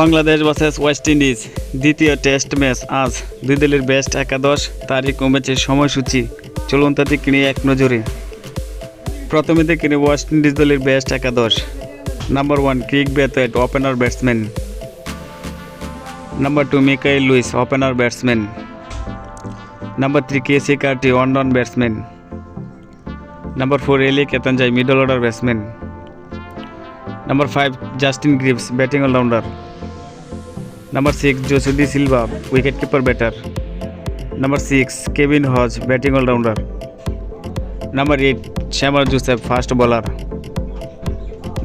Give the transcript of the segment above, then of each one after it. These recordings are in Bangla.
বাংলাদেশ ভার্সেস ওয়েস্ট ইন্ডিজ দ্বিতীয় টেস্ট ম্যাচ আজ দুই দলের বেস্ট একাদশ তারিখ ও ম্যাচের সময়সূচি চলুন তাতে কিনে এক নজরে। প্রথমে দেখে নেব ওয়েস্ট ইন্ডিজ দলের বেস্ট একাদশ number one Kraigg Brathwaite opener batsman number two Mikyle Louis opener batsman number three Keacy Carty one batsman number four Alick Athanaze middle order batsman Number 5 Justin Greaves batting all number six Joshua Da Silva wicket keeper batter number six Kevin Hodge batting allrounder number eight Shamar Joseph fast bowler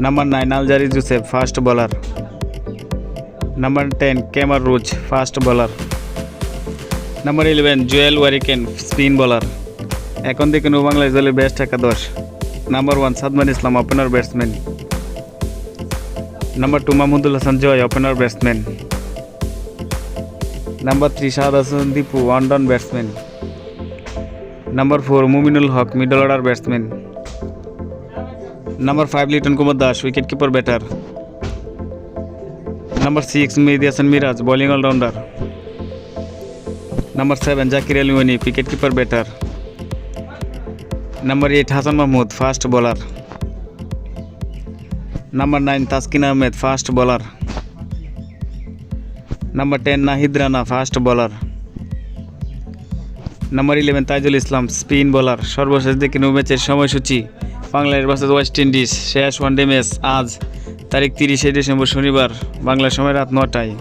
number nine Alzarri Joseph fast bowler number ten Kemar Roach fast bowler number eleven Jomel Warrican spin bowler এখন দিকে নিউ বাংলাদেশ দলের বেস্ট একাদশ। Number one Sadman Islam opener batsman number two Mahmudul Hasan Joy opener batsman batsman. Number 3 Shahad Hassan Dipu, one down batsman. Number 4 Muminul Haq, middle order batsman. Number 5 Liton Kumar Das, wicketkeeper batter. Number 6 Mehdi Hassan Miraj, bowling all rounder. Number 7 Zakir Ali Wani, wicketkeeper batter. Number 8 Hassan Mahmood, fast bowler. Number 9 Taskin Ahmed fast bowler. Number 10 Nahid Rana, fast bowler. Number 11 Taijul Islam spin bowler সর্বশেষ দিকে ম্যাচের সময়সূচি। বাংলাদেশ ভার্সেস ওয়েস্ট ইন্ডিজ শেষ ওয়ানডে ম্যাচ আজ, তারিখ তিরিশে ডিসেম্বর শনিবার বাংলা সময় রাত নটায়।